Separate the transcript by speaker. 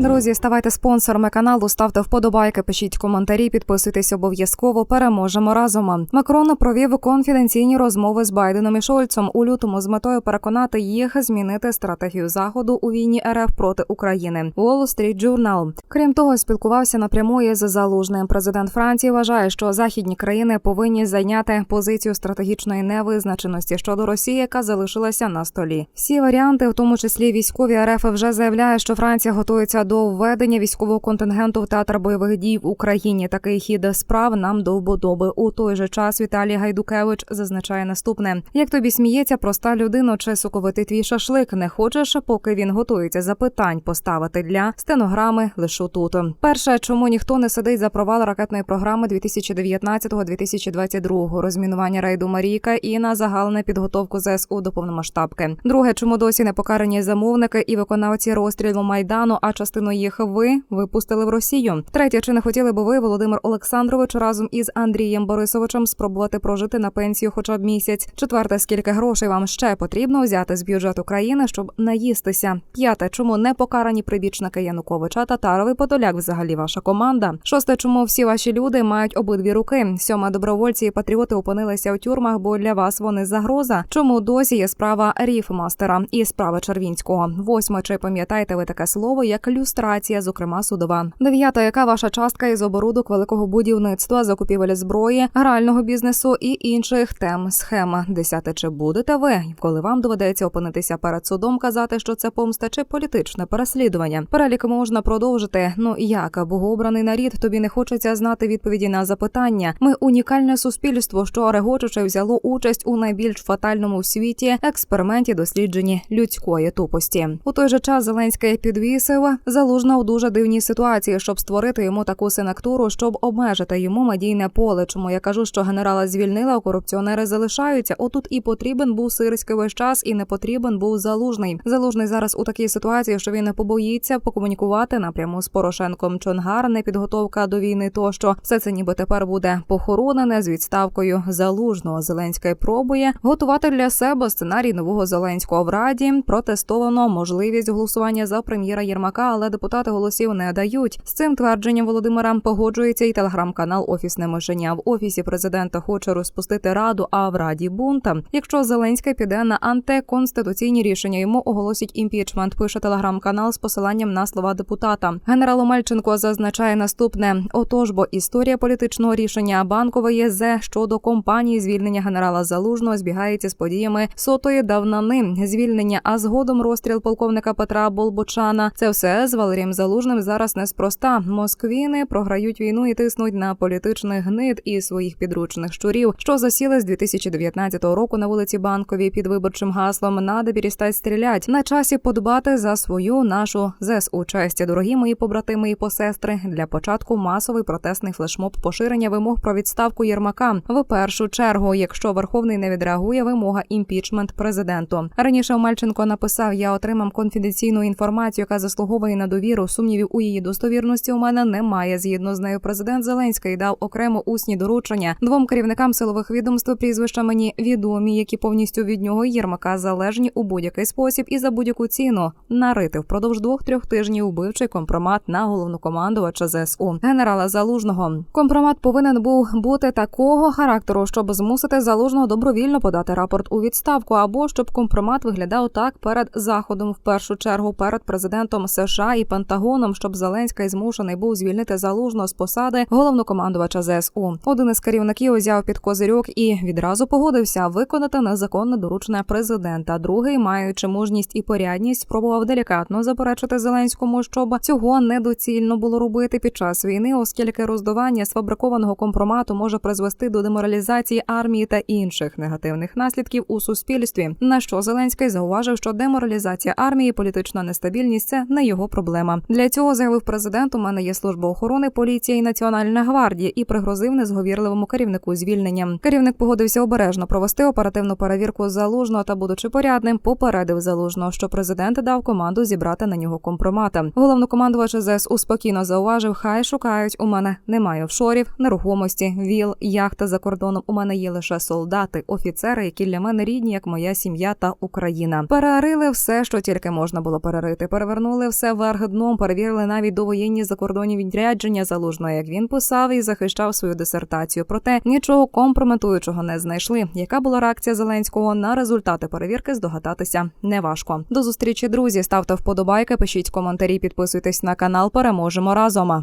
Speaker 1: Друзі, ставайте спонсорами каналу, ставте вподобайки, пишіть коментарі, підписуйтесь обов'язково. Переможемо разом. Макрон провів конфіденційні розмови з Байденом і Шольцом у лютому з метою переконати їх змінити стратегію заходу у війні РФ проти України. Wall Street Journal. Крім того, спілкувався напряму із залужним. Президент Франції вважає, що західні країни повинні зайняти позицію стратегічної невизначеності щодо Росії, яка залишилася на столі. Всі варіанти, в тому числі військові РФ, вже заявляє, що Франція готується до введення військового контингенту в театр бойових дій в Україні. Такий хід справ нам до вподоби. У той же час Віталій Гайдукевич зазначає наступне: як тобі сміється проста людина чи соковитий твій шашлик, не хочеш, поки він готується запитань поставити для стенограми лише тут. Перше, чому ніхто не сидить за провал ракетної програми 2019-2022, розмінування рейду Марійка і на загалне підготовку ЗСУ до повномасштабки. Друге, чому досі не покарані замовники і виконавці розстрілу майдану, а частину їх ви випустили в Росію. Третє, чи не хотіли би ви, Володимир Олександрович, разом із Андрієм Борисовичем спробувати прожити на пенсію хоча б місяць? Четверте, скільки грошей вам ще потрібно взяти з бюджету країни, щоб наїстися? П'яте, чому не покарані прибічники Януковича, Татарови, Подоляк, взагалі ваша команда? Шосте, чому всі ваші люди мають обидві руки? Сьоме, добровольці і патріоти опинилися у тюрмах, бо для вас вони загроза. Чому досі є справа Ріфмастера і справа Червінського? Восьме, чи пам'ятаєте ви таке слово як люстрація, зокрема судова? Дев'ята, яка ваша частка із оборудок великого будівництва, закупівель зброї, грального бізнесу і інших тем схема? Десяте, чи будете ви, коли вам доведеться опинитися перед судом, казати, що це помста чи політичне переслідування? Перелік можна продовжити. Ну як богообраний нарід, тобі не хочеться знати відповіді на запитання. Ми унікальне суспільство, що регочуче взяло участь у найбільш фатальному в світі експерименті дослідженні людської тупості. У той же час Зеленський підвісив залужно у дуже дивній ситуації, щоб створити йому таку синектуру, щоб обмежити йому медійне поле. Чому я кажу, що генерала звільнила, а корупціонери залишаються? Отут і потрібен був сирський весь час, і не потрібен був залужний. Залужний зараз у такій ситуації, що він не побоїться покомунікувати напряму з Порошенком. Чонгар, не підготовка до війни. Тощо все це ніби тепер буде похоронене з відставкою залужного. Зеленський пробує готувати для себе сценарій нового зеленського в раді. Протестовано можливість голосування за прем'єра Єрмака, але депутати голосів не дають. З цим твердженням Володимира погоджується і телеграм-канал Офісне мишеня. В офісі президента хоче розпустити раду, а в раді бунта. Якщо Зеленський піде на антиконституційні рішення, йому оголосять імпічмент. Пише телеграм-канал з посиланням на слова депутата. Генерал Омельченко зазначає наступне: отож, бо історія політичного рішення банкової ЗЕ щодо компанії звільнення генерала Залужного збігається з подіями сотої давнини. Звільнення, а згодом розстріл полковника Петра Болбочана. Це все з Валерієм Залужним зараз неспроста. Москвіни програють війну і тиснуть на політичних гнид і своїх підручних щурів, що засіли з 2019 року на вулиці Банковій під виборчим гаслом «Надо перестать стрілять». На часі подбати за свою нашу ЗСУ честь. Дорогі мої побратими і посестри. Для початку масовий протестний флешмоб поширення вимог про відставку Єрмака. В першу чергу, якщо Верховний не відреагує, вимога імпічмент президенту. Раніше Омельченко написав: Я отримам конфіденційну інформацію, яка заслуговує на довіру. Сумнівів у її достовірності у мене немає. Згідно з нею, президент Зеленський дав окремо усні доручення двом керівникам силових відомств. Прізвища мені відомі, які повністю від нього Єрмака залежні у будь-який спосіб і за будь-яку ціну нарити впродовж двох-трьох тижнів убивчий компромат на головнокомандувача ЗСУ генерала Залужного. Компромат повинен був бути такого характеру, щоб змусити залужного добровільно подати рапорт у відставку, або щоб компромат виглядав так перед заходом, в першу чергу перед президентом США і Пентагоном, щоб Зеленський змушений був звільнити залужного з посади головнокомандувача ЗСУ. Один із керівників узяв під козирьок і відразу погодився виконати незаконне доручення президента. Другий, маючи мужність і порядність, спробував делікатно заперечити Зеленському, щоб цього недоцільно було робити під час війни, оскільки роздування сфабрикованого компромату може призвести до деморалізації армії та інших негативних наслідків у суспільстві. На що Зеленський зауважив, що деморалізація армії, політична нестабільність це не його проблема. Для цього заявив президент. У мене є служба охорони, поліція і національна гвардія і пригрозив незговірливому керівнику звільненням. Керівник погодився обережно провести оперативну перевірку залужного та, будучи порядним, попередив залужного, що президент дав команду зібрати на нього компромата. Головнокомандувач ЗСУ спокійно зауважив, хай шукають. У мене немає офшорів, нерухомості, віл, яхта за кордоном. У мене є лише солдати, офіцери, які для мене рідні, як моя сім'я та Україна. Перерили все, що тільки можна було перерити. Перевернули все в олігарх перевірили навіть довоєнні закордонні відрядження залужного, як він писав і захищав свою дисертацію. Проте нічого компрометуючого не знайшли. Яка була реакція Зеленського на результати перевірки? Здогадатися неважко. До зустрічі, друзі. Ставте вподобайки, пишіть коментарі, підписуйтесь на канал. Переможемо разом.